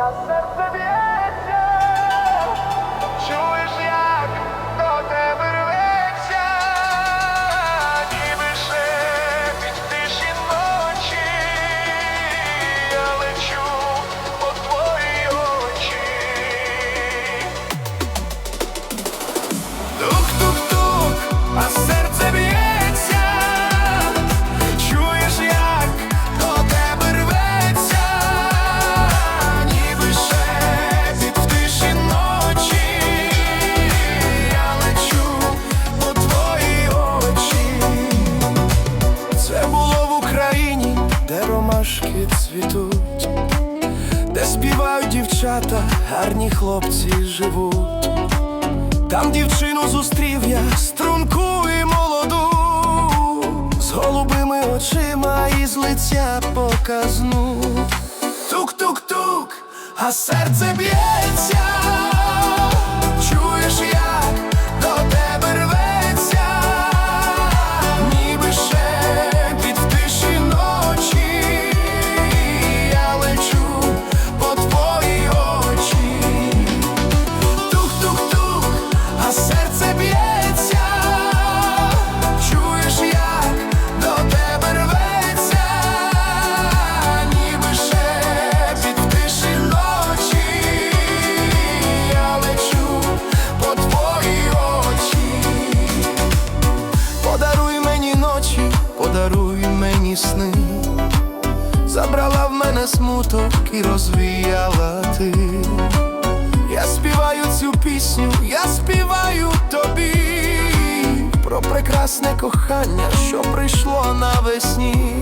Я серце б'ється, ромашки цвітуть, де співають дівчата, гарні хлопці живуть. Там дівчину зустрів я струнку і молоду, з голубими очима і з лиця показну. Тук-тук-тук, а серце б'ється, ночі, подаруй мені сни. Забрала в мене смуток і розвіяла ти. Я співаю цю пісню, я співаю тобі про прекрасне кохання, що прийшло навесні.